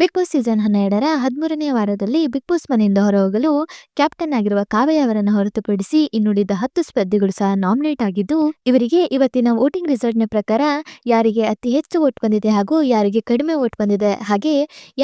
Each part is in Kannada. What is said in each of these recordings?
ಬಿಗ್ ಬಾಸ್ ಸೀಸನ್ ಹನ್ನೆರಡರ ಹದಿಮೂರನೇ ವಾರದಲ್ಲಿ ಬಿಗ್ ಬಾಸ್ ಮನೆಯಿಂದ ಹೊರಹೋಗಲು ಕ್ಯಾಪ್ಟನ್ ಆಗಿರುವ ಕಾವ್ಯ ಅವರನ್ನು ಹೊರತುಪಡಿಸಿ ಇನ್ನುಳಿದ ಹತ್ತು ಸ್ಪರ್ಧಿಗಳು ಸಹ ನಾಮಿನೇಟ್ ಆಗಿದ್ದು, ಇವರಿಗೆ ಇವತ್ತಿನ ವೋಟಿಂಗ್ ರಿಸಲ್ಟ್ನ ಪ್ರಕಾರ ಯಾರಿಗೆ ಅತಿ ಹೆಚ್ಚು ಓಟ್ ಬಂದಿದೆ ಹಾಗೂ ಯಾರಿಗೆ ಕಡಿಮೆ ವೋಟ್ ಬಂದಿದೆ, ಹಾಗೆ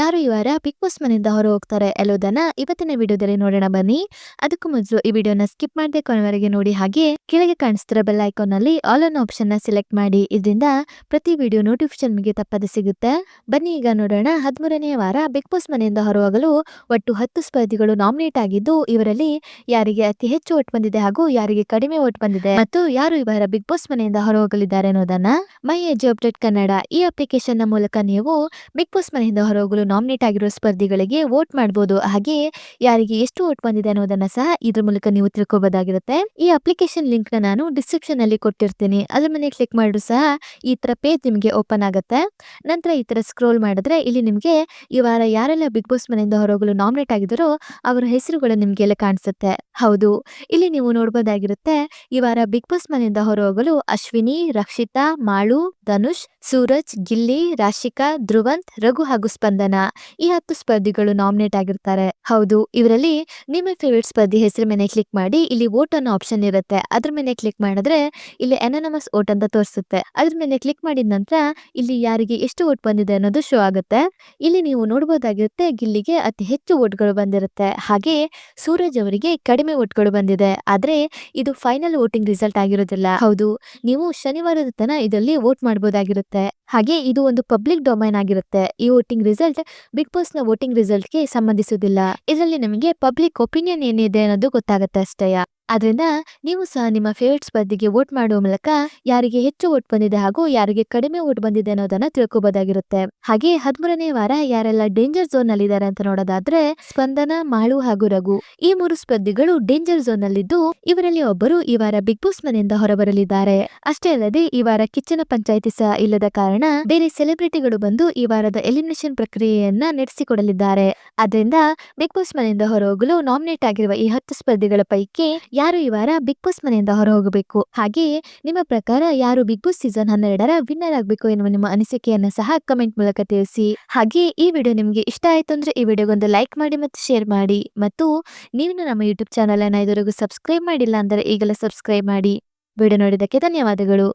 ಯಾರು ಇವರ ವಾರ ಬಿಗ್ ಬಾಸ್ ಮನೆಯಿಂದ ಹೊರ ಹೋಗ್ತಾರೆ ಎಲ್ಲೋದನ್ನ ಇವತ್ತಿನ ವಿಡಿಯೋದಲ್ಲಿ ನೋಡೋಣ ಬನ್ನಿ. ಅದಕ್ಕೂ ಮೊದಲು ಈ ವಿಡಿಯೋನ ಸ್ಕಿಪ್ ಮಾಡದೆ ಕೊನೆವರೆಗೆ ನೋಡಿ, ಹಾಗೆ ಕೆಳಗೆ ಕಾಣಿಸ್ತಿರೋ ಬೆಲ್ ಐಕಾನ್ನಲ್ಲಿ ಆಲ್ ಅನ್ ಆಪ್ಷನ್ನ ಸೆಲೆಕ್ಟ್ ಮಾಡಿ. ಇದರಿಂದ ಪ್ರತಿ ವಿಡಿಯೋ ನೋಟಿಫಿಕೇಶನ್ ತಪ್ಪದೆ ಸಿಗುತ್ತೆ. ಬನ್ನಿ ಈಗ ನೋಡೋಣ ಹದಿಮೂರನೇ ವಾರ ಬಿಗ್ ಬಾಸ್ ಮನೆಯಿಂದ ಹೊರಹೋಗಲು ಒಟ್ಟು ಹತ್ತು ಸ್ಪರ್ಧಿಗಳು ನಾಮಿನೇಟ್ ಆಗಿದ್ದು, ಇವರಲ್ಲಿ ಯಾರಿಗೆ ಅತಿ ಹೆಚ್ಚು ಓಟ್ ಬಂದಿದೆ ಹಾಗೂ ಯಾರಿಗೆ ಕಡಿಮೆ ಓಟ್ ಬಂದಿದೆ ಮತ್ತು ಯಾರು ಇವರ ವಾರ ಬಿಗ್ ಬಾಸ್ ಮನೆಯಿಂದ ಹೊರಹೋಗಲಿದ್ದಾರೆ ಅನ್ನೋದನ್ನ ಮೈ ಎಜ್ ಅಪ್ಡೇಟ್ ಕನ್ನಡ ಈ ಅಪ್ಲಿಕೇಶನ್ನ ಮೂಲಕ ನೀವು ಬಿಗ್ ಬಾಸ್ ಮನೆಯಿಂದ ಹೊರಹೋಗಲು ನಾಮಿನೇಟ್ ಆಗಿರುವ ಸ್ಪರ್ಧಿಗಳಿಗೆ ವೋಟ್ ಮಾಡಬಹುದು ಹಾಗೆ ಯಾರಿಗೆ ಎಷ್ಟು ಓಟ್ ಬಂದಿದೆ ಅನ್ನೋದನ್ನ ಸಹ ಇದ್ರ ಮೂಲಕ ನೀವು ತಿಳ್ಕೊಬೋದಾಗಿರುತ್ತೆ. ಈ ಅಪ್ಲಿಕೇಶನ್ ಲಿಂಕ್ನ ನಾನು ಡಿಸ್ಕ್ರಿಪ್ಷನ್ ಅಲ್ಲಿ ಕೊಟ್ಟಿರ್ತೀನಿ. ಅದ್ರ ಮೇಲೆ ಕ್ಲಿಕ್ ಮಾಡಿದ್ರು ಸಹ ಈ ತರ ಪೇಜ್ ನಿಮಗೆ ಓಪನ್ ಆಗುತ್ತೆ. ನಂತರ ಈ ತರ ಸ್ಕ್ರೋಲ್ ಮಾಡಿದ್ರೆ ಇಲ್ಲಿ ನಿಮಗೆ ಈ ವಾರ ಯಾರೆಲ್ಲ ಬಿಗ್ ಬಾಸ್ ಮನೆಯಿಂದ ಹೊರಗಲು ನಾಮಿನೇಟ್ ಆಗಿದರೋ ಅವರ ಹೆಸರುಗಳು ನಿಮಗೆಲ್ಲ ಕಾಣಿಸುತ್ತೆ. ಹೌದು, ಇಲ್ಲಿ ನೀವು ನೋಡ್ಬೋದಾಗಿರುತ್ತೆ, ಈ ವಾರ ಬಿಗ್ ಬಾಸ್ ಮನೆಯಿಂದ ಹೊರಹೋಗಲು ಅಶ್ವಿನಿ, ರಕ್ಷಿತಾ, ಮಾಳು, ಧನುಷ್, ಸೂರಜ್, ಗಿಲ್ಲಿ, ರಾಶಿಕಾ, ಧ್ರುವಂತ್, ರಘು ಹಾಗೂ ಸ್ಪಂದನ ಈ ಹತ್ತು ಸ್ಪರ್ಧಿಗಳು ನಾಮಿನೇಟ್ ಆಗಿರ್ತಾರೆ. ಹೌದು, ಇವರಲ್ಲಿ ನಿಮ್ಮ ಫೇವರಿಟ್ ಸ್ಪರ್ಧಿ ಹೆಸರು ಮೇಲೆ ಕ್ಲಿಕ್ ಮಾಡಿ, ಇಲ್ಲಿ ವೋಟ್ ಅನ್ನೋ ಆಪ್ಷನ್ ಇರುತ್ತೆ. ಅದ್ರ ಮೇಲೆ ಕ್ಲಿಕ್ ಮಾಡಿದ್ರೆ ಇಲ್ಲಿ ಎನನಮಸ್ ವೋಟ್ ಅಂತ ತೋರಿಸುತ್ತೆ. ಅದ್ರ ಮೇಲೆ ಕ್ಲಿಕ್ ಮಾಡಿದ ನಂತರ ಇಲ್ಲಿ ಯಾರಿಗೆ ಎಷ್ಟು ವೋಟ್ ಬಂದಿದೆ ಅನ್ನೋದು ಶೋ ಆಗುತ್ತೆ. ಇಲ್ಲಿ ನೀವು ನೋಡಬಹುದಾಗಿರುತ್ತೆ ಗಿಲ್ಲಿಗೆ ಅತಿ ಹೆಚ್ಚು ಓಟ್ಗಳು ಬಂದಿರುತ್ತೆ. ಹಾಗೆ ಸೂರಜ್ ಅವರಿಗೆ ಕಡಿಮೆ ಓಟ್ಗಳು ಬಂದಿದೆ. ಆದ್ರೆ ಇದು ಫೈನಲ್ ವೋಟಿಂಗ್ ರಿಸಲ್ಟ್ ಆಗಿರೋದಿಲ್ಲ. ಹೌದು, ನೀವು ಶನಿವಾರದ ತನ ಇದರಲ್ಲಿ ವೋಟ್ ಮಾಡಬಹುದಾಗಿರುತ್ತೆ ಹಾಗೆ ಇದು ಒಂದು ಪಬ್ಲಿಕ್ ಡೊಮೈನ್ ಆಗಿರುತ್ತೆ. ಈ ವೋಟಿಂಗ್ ರಿಸಲ್ಟ್ ಬಿಗ್ ಬಾಸ್ನ ವೋಟಿಂಗ್ ರಿಸಲ್ಟ್ಗೆ ಸಂಬಂಧಿಸುವುದಿಲ್ಲ. ಇದರಲ್ಲಿ ನಮಗೆ ಪಬ್ಲಿಕ್ ಒಪಿನಿಯನ್ ಏನಿದೆ ಅನ್ನೋದು ಗೊತ್ತಾಗುತ್ತೆ ಅಷ್ಟೇ. ಆದ್ರಿಂದ ನೀವು ಸಹ ನಿಮ್ಮ ಫೇವರೇಟ್ ಸ್ಪರ್ಧಿಗೆ ವೋಟ್ ಮಾಡುವ ಮೂಲಕ ಯಾರಿಗೆ ಹೆಚ್ಚು ವೋಟ್ ಬಂದಿದೆ ಹಾಗೂ ಯಾರಿಗೆ ಕಡಿಮೆ ವೋಟ್ ಬಂದಿದೆ ಅನ್ನೋದನ್ನ ತಿಳ್ಕೋಬಹುದಾಗಿರುತ್ತೆ ಹಾಗೆ ಹದಿಮೂರನೇ ವಾರ ಯಾರೆಲ್ಲ ಡೇಂಜರ್ ಝೋನ್ನಲ್ಲಿ ಇದ್ದಾರೆ ಅಂತ ನೋಡೋದಾದ್ರೆ ಸ್ಪಂದನ, ಮಾಳು ಹಾಗೂ ರಘು. ಈ ಮೂರು ಸ್ಪರ್ಧಿಗಳು ಡೇಂಜರ್ ಝೋನ್ ನಲ್ಲಿದ್ದು ಇವರಲ್ಲಿ ಒಬ್ಬರು ಈ ವಾರ ಬಿಗ್ ಬಾಸ್ ಮನೆಯಿಂದ ಹೊರಬರಲಿದ್ದಾರೆ. ಅಷ್ಟೇ ಅಲ್ಲದೆ ಈ ವಾರ ಕಿಚ್ಚನ ಪಂಚಾಯಿತಿ ಸಹ ಇಲ್ಲದ ಕಾರಣ ಬೇರೆ ಸೆಲೆಬ್ರಿಟಿಗಳು ಬಂದು ಈ ವಾರದ ಎಲಿಮಿನೇಷನ್ ಪ್ರಕ್ರಿಯೆಯನ್ನ ನಡೆಸಿಕೊಡಲಿದ್ದಾರೆ. ಆದ್ರಿಂದ ಬಿಗ್ ಬಾಸ್ ಮನೆಯಿಂದ ಹೊರಹೋಗಲು ನಾಮಿನೇಟ್ ಆಗಿರುವ ಈ ಹತ್ತು ಸ್ಪರ್ಧಿಗಳ ಪೈಕಿ ಯಾರು ಈ ವಾರ ಬಿಗ್ ಬಾಸ್ ಮನೆಯಿಂದ ಹೊರ ಹೋಗಬೇಕು ಹಾಗೆಯೇ ನಿಮ್ಮ ಪ್ರಕಾರ ಯಾರು ಬಿಗ್ ಬಾಸ್ ಸೀಸನ್ ಹನ್ನೆರಡರ ವಿನ್ನರ್ ಆಗಬೇಕು ಎನ್ನುವ ನಿಮ್ಮ ಅನಿಸಿಕೆಯನ್ನು ಸಹ ಕಮೆಂಟ್ ಮೂಲಕ ತಿಳಿಸಿ. ಹಾಗೆಯೇ ಈ ವಿಡಿಯೋ ನಿಮಗೆ ಇಷ್ಟ ಆಯ್ತು ಅಂದ್ರೆ ಈ ವಿಡಿಯೋಗೊಂದು ಲೈಕ್ ಮಾಡಿ ಮತ್ತು ಶೇರ್ ಮಾಡಿ. ಮತ್ತು ನೀವು ನಮ್ಮ ಯೂಟ್ಯೂಬ್ ಚಾನಲ್ ಅನ್ನು ಇದುವರೆಗೂ ಸಬ್ಸ್ಕ್ರೈಬ್ ಮಾಡಿಲ್ಲ ಅಂದರೆ ಈಗಲೇ ಸಬ್ಸ್ಕ್ರೈಬ್ ಮಾಡಿ. ವಿಡಿಯೋ ನೋಡಿದ್ದಕ್ಕೆ ಧನ್ಯವಾದಗಳು.